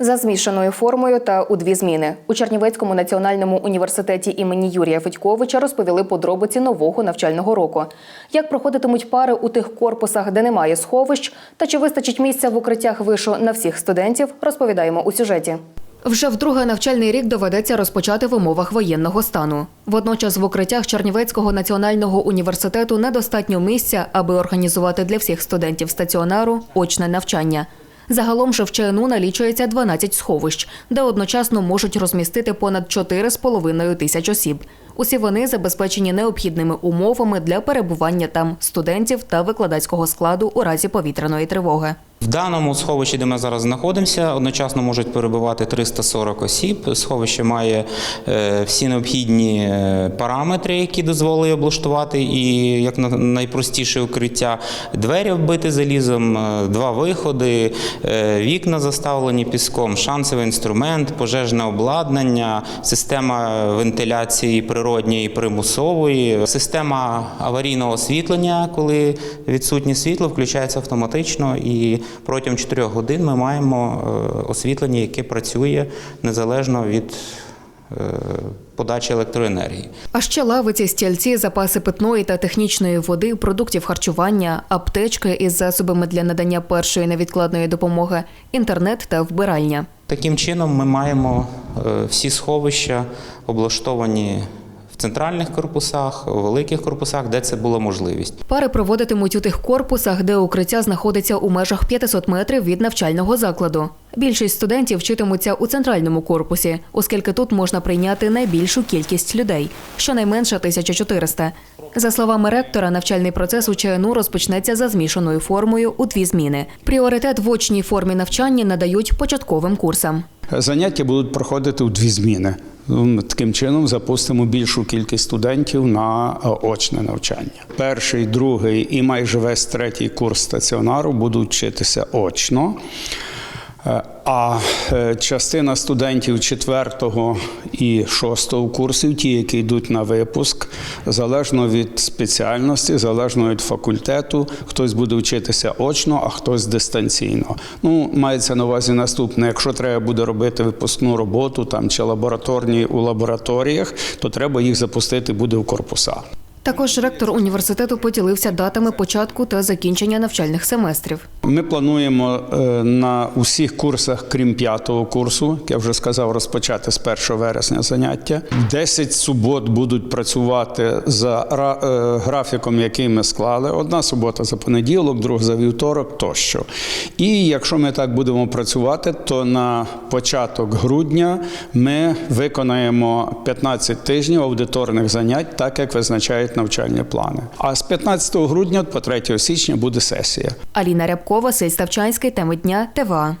За змішаною формою та у дві зміни у Чернівецькому національному університеті імені Юрія Федьковича розповіли подробиці нового навчального року. Як проходитимуть пари у тих корпусах, де немає сховищ, та чи вистачить місця в укриттях вишу на всіх студентів, розповідаємо у сюжеті. Вже вдруге навчальний рік доведеться розпочати в умовах воєнного стану. Водночас в укриттях Чернівецького національного університету недостатньо місця, аби організувати для всіх студентів стаціонару очне навчання. Загалом Шевчену налічується 12 сховищ, де одночасно можуть розмістити понад 4,5 тисяч осіб. Усі вони забезпечені необхідними умовами для перебування там студентів та викладацького складу у разі повітряної тривоги. В даному сховищі, де ми зараз знаходимося, одночасно можуть перебувати 340 осіб. Сховище має е, всі необхідні е, параметри, які дозволили облаштувати, і як на- найпростіше укриття двері оббиті залізом, е, два виходи, вікна заставлені піском, шансовий інструмент, пожежне обладнання, система вентиляції природньої і примусової, система аварійного освітлення, коли відсутнє світло, включається автоматично і протягом 4 годин ми маємо е, освітлення, яке працює незалежно від е, подачі електроенергії. А ще лавиці, стільці, запаси питної та технічної води, продуктів харчування, аптечки із засобами для надання першої невідкладної допомоги, інтернет та вбиральня. Таким чином, ми маємо е, всі сховища облаштовані центральних корпусах, у великих корпусах, де це була можливість. Пари проводитимуть у тих корпусах, де укриття знаходиться у межах 500 метрів від навчального закладу. Більшість студентів вчитимуться у центральному корпусі, оскільки тут можна прийняти найбільшу кількість людей, щонайменше 1400. За словами ректора, навчальний процес у ЧНУ розпочнеться за змішаною формою у дві зміни. Пріоритет в очній формі навчання надають початковим курсам. Заняття будуть проходити у дві зміни. Таким чином запустимо більшу кількість студентів на е, очне навчання. Перший, другий і майже весь третій курс стаціонару будуть вчитися очно. Е, А е, частина студентів четвертого і шостого курсів, ті, які йдуть на випуск, залежно від спеціальності, залежно від факультету, хтось буде вчитися очно, а хтось дистанційно. Ну, мається на увазі наступне: якщо треба буде робити випускну роботу там чи лабораторні у лабораторіях, то треба їх запустити буде в корпуса. Також ректор університету поділився датами початку та закінчення навчальних семестрів. Ми плануємо е, на усіх курсах, крім п'ятого курсу, як я вже сказав, розпочати з 1 вересня заняття. 10 субот будуть працювати за е, графіком, який ми склали. Одна субота за понеділок, друга за вівторок тощо. І якщо ми так будемо працювати, то на початок грудня ми виконаємо 15 тижнів аудиторних занять, так як визначають навчальні плани. А з 15 грудня по 3 січня буде сесія. Аліна Рябкова, Василь Ставчанський, теми дня, ТВА.